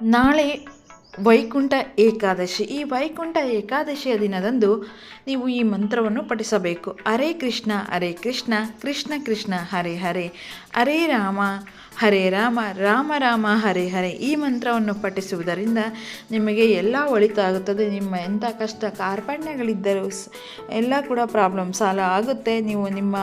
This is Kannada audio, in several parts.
നാളെ ವೈಕುಂಠ ಏಕಾದಶಿ. ಈ ವೈಕುಂಠ ಏಕಾದಶಿಯ ದಿನದಂದು ನೀವು ಈ ಮಂತ್ರವನ್ನು ಪಠಿಸಬೇಕು. ಅರೆ ಕೃಷ್ಣ ಹರೇ ಕೃಷ್ಣ ಕೃಷ್ಣ ಕೃಷ್ಣ, ಹರೇ ಹರೇ. ಅರೆ ರಾಮ, ಹರೇ ರಾಮ ರಾಮ ರಾಮ, ಹರೇ ಹರೇ. ಈ ಮಂತ್ರವನ್ನು ಪಠಿಸುವುದರಿಂದ ನಿಮಗೆ ಎಲ್ಲ ಒಳಿತಾಗುತ್ತದೆ. ನಿಮ್ಮ ಎಂಥ ಕಷ್ಟ, ಕಾರ್ಪಣ್ಯಗಳಿದ್ದರೂ ಎಲ್ಲ ಕೂಡ ಪ್ರಾಬ್ಲಮ್ ಸಾಲ ಆಗುತ್ತೆ. ನೀವು ನಿಮ್ಮ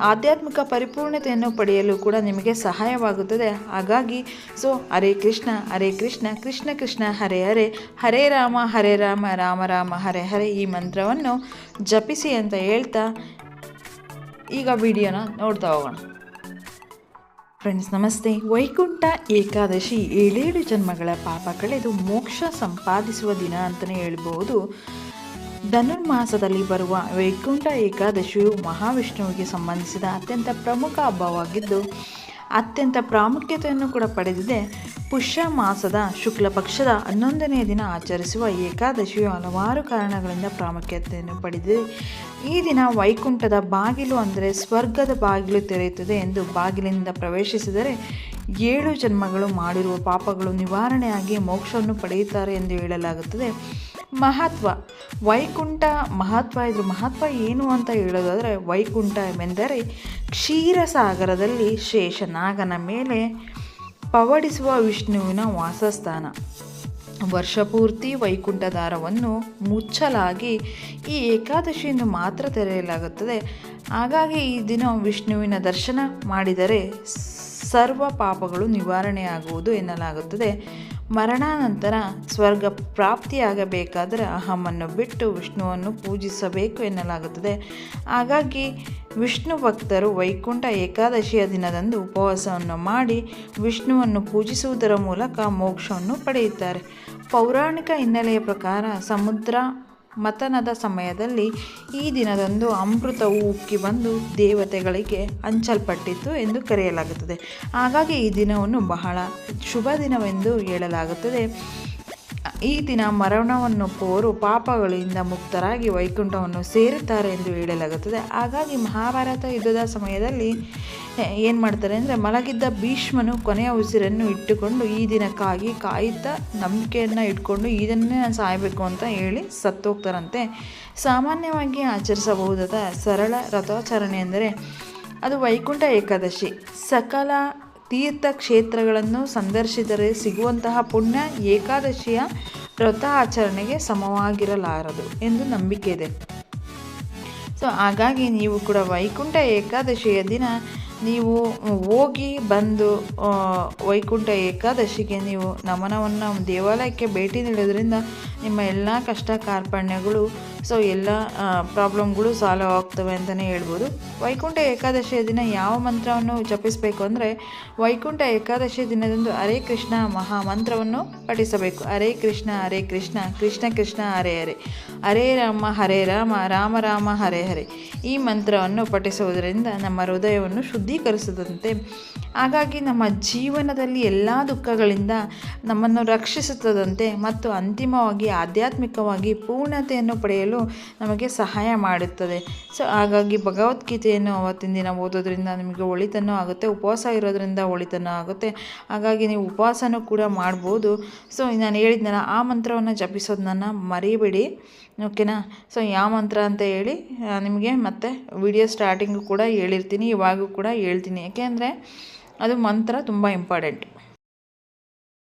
ಆಧ್ಯಾತ್ಮಿಕ ಪರಿಪೂರ್ಣತೆಯನ್ನು ಪಡೆಯಲು ಕೂಡ ನಿಮಗೆ ಸಹಾಯವಾಗುತ್ತದೆ. ಹಾಗಾಗಿ, ಸೊ ಹರೇ ಕೃಷ್ಣ ಹರೇ ಕೃಷ್ಣ ಕೃಷ್ಣ ಕೃಷ್ಣ ಹರೇ ಹರೇ ಹರೇ ರಾಮ ಹರೇ ರಾಮ ರಾಮ ರಾಮ, ಹರೇ ಹರೇ ಈ ಮಂತ್ರವನ್ನು ಜಪಿಸಿ ಅಂತ ಹೇಳ್ತಾ ಈಗ ವಿಡಿಯೋನ ನೋಡ್ತಾ ಹೋಗೋಣ. ಫ್ರೆಂಡ್ಸ್ ನಮಸ್ತೆ. ವೈಕುಂಠ ಏಕಾದಶಿ ಏಳೇಳು ಜನ್ಮಗಳ ಪಾಪ ಕಳೆದು ಮೋಕ್ಷ ಸಂಪಾದಿಸುವ ದಿನ ಅಂತಲೇ ಹೇಳ್ಬೋದು. ಧನುರ್ಮಾಸದಲ್ಲಿ ಬರುವ ವೈಕುಂಠ ಏಕಾದಶಿಯು ಮಹಾವಿಷ್ಣುವಿಗೆ ಸಂಬಂಧಿಸಿದ ಅತ್ಯಂತ ಪ್ರಮುಖ ಹಬ್ಬವಾಗಿದ್ದು ಅತ್ಯಂತ ಪ್ರಾಮುಖ್ಯತೆಯನ್ನು ಕೂಡ ಪಡೆದಿದೆ. ಪುಷ್ಯ ಮಾಸದ ಶುಕ್ಲ ಪಕ್ಷದ ಹನ್ನೊಂದನೇ ದಿನ ಆಚರಿಸುವ ಏಕಾದಶಿಯು ಹಲವಾರು ಕಾರಣಗಳಿಂದ ಪ್ರಾಮುಖ್ಯತೆಯನ್ನು ಪಡೆದಿದೆ. ಈ ದಿನ ವೈಕುಂಠದ ಬಾಗಿಲು ಅಂದರೆ ಸ್ವರ್ಗದ ಬಾಗಿಲು ತೆರೆಯುತ್ತದೆ ಎಂದು ಬಾಗಿಲಿನಿಂದ ಪ್ರವೇಶಿಸಿದರೆ ಏಳು ಜನ್ಮಗಳು ಮಾಡಿರುವ ಪಾಪಗಳು ನಿವಾರಣೆಯಾಗಿ ಮೋಕ್ಷವನ್ನು ಪಡೆಯುತ್ತಾರೆ ಎಂದು ಹೇಳಲಾಗುತ್ತದೆ. ಮಹತ್ವ. ವೈಕುಂಠ ಮಹತ್ವ ಇದ್ರ ಮಹತ್ವ ಏನು ಅಂತ ಹೇಳೋದಾದರೆ ವೈಕುಂಠ ಎಂದರೆ ಕ್ಷೀರಸಾಗರದಲ್ಲಿ ಶೇಷನಾಗನ ಮೇಲೆ ಪವಡಿಸುವ ವಿಷ್ಣುವಿನ ವಾಸಸ್ಥಾನ. ವರ್ಷಪೂರ್ತಿ ವೈಕುಂಠ ದಾರವನ್ನು ಮುಚ್ಚಲಾಗಿ ಈ ಏಕಾದಶಿಯನ್ನು ಮಾತ್ರ ತೆರೆಯಲಾಗುತ್ತದೆ. ಹಾಗಾಗಿ ಈ ದಿನ ವಿಷ್ಣುವಿನ ದರ್ಶನ ಮಾಡಿದರೆ ಸರ್ವ ಪಾಪಗಳು ನಿವಾರಣೆಯಾಗುವುದು ಎನ್ನಲಾಗುತ್ತದೆ. ಮರಣಾನಂತರ ಸ್ವರ್ಗ ಪ್ರಾಪ್ತಿಯಾಗಬೇಕಾದರೆ ಅಹಮನ್ನು ಬಿಟ್ಟು ವಿಷ್ಣುವನ್ನು ಪೂಜಿಸಬೇಕು ಎನ್ನಲಾಗುತ್ತದೆ. ಹಾಗಾಗಿ ವಿಷ್ಣು ಭಕ್ತರು ವೈಕುಂಠ ಏಕಾದಶಿಯ ದಿನದಂದು ಉಪವಾಸವನ್ನು ಮಾಡಿ ವಿಷ್ಣುವನ್ನು ಪೂಜಿಸುವುದರ ಮೂಲಕ ಮೋಕ್ಷವನ್ನು ಪಡೆಯುತ್ತಾರೆ. ಪೌರಾಣಿಕ ಹಿನ್ನೆಲೆಯ ಪ್ರಕಾರ ಸಮುದ್ರ ಮತನದ ಸಮಯದಲ್ಲಿ ಈ ದಿನದಂದು ಅಮೃತವು ಉಕ್ಕಿ ಬಂದು ದೇವತೆಗಳಿಗೆ ಹಂಚಲ್ಪಟ್ಟಿತ್ತು ಎಂದು ಕರೆಯಲಾಗುತ್ತದೆ. ಹಾಗಾಗಿ ಈ ದಿನವನ್ನು ಬಹಳ ಶುಭ ದಿನವೆಂದು ಹೇಳಲಾಗುತ್ತದೆ. ಈ ದಿನ ಮರಣವನ್ನೊಪ್ಪುವವರು ಪಾಪಗಳಿಂದ ಮುಕ್ತರಾಗಿ ವೈಕುಂಠವನ್ನು ಸೇರುತ್ತಾರೆ ಎಂದು ಹೇಳಲಾಗುತ್ತದೆ. ಹಾಗಾಗಿ ಮಹಾಭಾರತ ಯುದ್ಧದ ಸಮಯದಲ್ಲಿ ಏನು ಮಾಡ್ತಾರೆ ಅಂದರೆ ಮಲಗಿದ್ದ ಭೀಷ್ಮನು ಕೊನೆಯ ಉಸಿರನ್ನು ಇಟ್ಟುಕೊಂಡು ಈ ದಿನಕ್ಕಾಗಿ ಕಾಯುತ್ತಾ ನಂಬಿಕೆಯನ್ನು ಇಟ್ಕೊಂಡು ಇದನ್ನೇ ನಾನು ಸಾಯಬೇಕು ಅಂತ ಹೇಳಿ ಸತ್ತೋಗ್ತಾರಂತೆ. ಸಾಮಾನ್ಯವಾಗಿ ಆಚರಿಸಬಹುದಾದ ಸರಳ ರಥಾಚರಣೆ ಅಂದರೆ ಅದು ವೈಕುಂಠ ಏಕಾದಶಿ. ಸಕಲ ತೀರ್ಥ ಕ್ಷೇತ್ರಗಳನ್ನು ಸಂದರ್ಶಿದರೆ ಸಿಗುವಂತಹ ಪುಣ್ಯ ಏಕಾದಶಿಯ ವ್ರತ ಆಚರಣೆಗೆ ಸಮವಾಗಿರಲಾರದು ಎಂದು ನಂಬಿಕೆ ಇದೆ. ಸೊ ಹಾಗಾಗಿ ನೀವು ಕೂಡ ವೈಕುಂಠ ಏಕಾದಶಿಯ ದಿನ ನೀವು ಹೋಗಿ ಬಂದು ವೈಕುಂಠ ಏಕಾದಶಿಗೆ ನೀವು ನಮನವನ್ನು ದೇವಾಲಯಕ್ಕೆ ಭೇಟಿ ನೀಡೋದ್ರಿಂದ ನಿಮ್ಮ ಎಲ್ಲ ಕಷ್ಟ ಕಾರ್ಪಣ್ಯಗಳು ಸೊ ಎಲ್ಲ ಪ್ರಾಬ್ಲಮ್ಗಳು ಸಾಲ್ವ್ ಆಗ್ತವೆ ಅಂತಲೇ ಹೇಳ್ಬೋದು. ವೈಕುಂಠ ಏಕಾದಶಿಯ ದಿನ ಯಾವ ಮಂತ್ರವನ್ನು ಜಪಿಸಬೇಕು ಅಂದರೆ, ವೈಕುಂಠ ಏಕಾದಶಿ ದಿನದಂದು ಹರೇ ಕೃಷ್ಣ ಮಹಾ ಮಂತ್ರವನ್ನು ಪಠಿಸಬೇಕು. ಹರೇ ಕೃಷ್ಣ ಹರೇ ಕೃಷ್ಣ ಕೃಷ್ಣ ಕೃಷ್ಣ, ಹರೇ ಹರೇ. ಹರೇ ರಾಮ ಹರೇ ರಾಮ ರಾಮ ರಾಮ, ಹರೇ ಹರೇ. ಈ ಮಂತ್ರವನ್ನು ಪಠಿಸುವುದರಿಂದ ನಮ್ಮ ಹೃದಯವನ್ನು ಶುದ್ಧೀಕರಿಸದಂತೆ ಹಾಗಾಗಿ ನಮ್ಮ ಜೀವನದಲ್ಲಿ ಎಲ್ಲ ದುಃಖಗಳಿಂದ ನಮ್ಮನ್ನು ರಕ್ಷಿಸುತ್ತದಂತೆ ಮತ್ತು ಅಂತಿಮವಾಗಿ ಆಧ್ಯಾತ್ಮಿಕವಾಗಿ ಪೂರ್ಣತೆಯನ್ನು ಪಡೆಯಲು ನಮಗೆ ಸಹಾಯ ಮಾಡುತ್ತದೆ. ಸೊ, ಹಾಗಾಗಿ ಭಗವದ್ಗೀತೆಯನ್ನು ಅವತ್ತಿನ ದಿನ ಓದೋದ್ರಿಂದ ನಿಮಗೆ ಒಳಿತನೂ ಆಗುತ್ತೆ, ಉಪವಾಸ ಇರೋದ್ರಿಂದ ಒಳಿತನೂ ಆಗುತ್ತೆ. ಹಾಗಾಗಿ ನೀವು ಉಪವಾಸನೂ ಕೂಡ ಮಾಡ್ಬೋದು. ಸೊ, ನಾನು ಹೇಳಿದ್ನಲ್ಲ, ಆ ಮಂತ್ರವನ್ನು ಜಪಿಸೋದನ್ನ ಮರಿಬೇಡಿ. ಓಕೆನಾ? ಸೊ, ಯಾವ ಮಂತ್ರ ಅಂತ ಹೇಳಿ ನಿಮಗೆ ಮತ್ತೆ ವಿಡಿಯೋ ಸ್ಟಾರ್ಟಿಂಗು ಕೂಡ ಹೇಳಿರ್ತೀನಿ, ಇವಾಗೂ ಕೂಡ ಹೇಳ್ತೀನಿ. ಯಾಕೆಂದರೆ ಅದು ಮಂತ್ರ ತುಂಬ ಇಂಪಾರ್ಟೆಂಟ್.